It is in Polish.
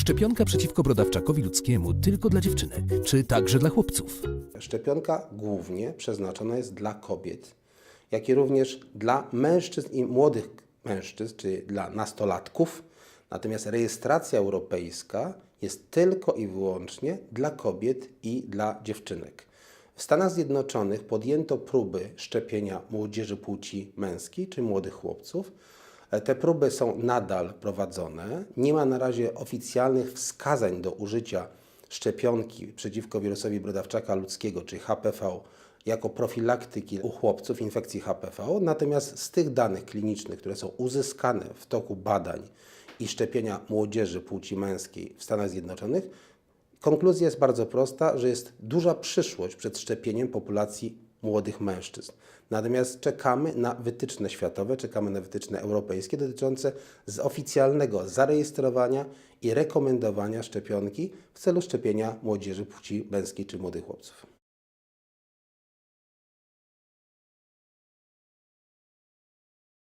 Szczepionka przeciwko brodawczakowi ludzkiemu tylko dla dziewczynek, czy także dla chłopców? Szczepionka głównie przeznaczona jest dla kobiet, jak i również dla mężczyzn i młodych mężczyzn, czyli dla nastolatków. Natomiast rejestracja europejska jest tylko i wyłącznie dla kobiet i dla dziewczynek. W Stanach Zjednoczonych podjęto próby szczepienia młodzieży płci męskiej czy młodych chłopców. Te próby są nadal prowadzone. Nie ma na razie oficjalnych wskazań do użycia szczepionki przeciwko wirusowi brodawczaka ludzkiego, czy HPV, jako profilaktyki u chłopców infekcji HPV. Natomiast z tych danych klinicznych, które są uzyskane w toku badań i szczepienia młodzieży płci męskiej w Stanach Zjednoczonych, konkluzja jest bardzo prosta, że jest duża przyszłość przed szczepieniem populacji młodych mężczyzn. Natomiast czekamy na wytyczne światowe, czekamy na wytyczne europejskie dotyczące oficjalnego zarejestrowania i rekomendowania szczepionki w celu szczepienia młodzieży płci męskiej czy młodych chłopców.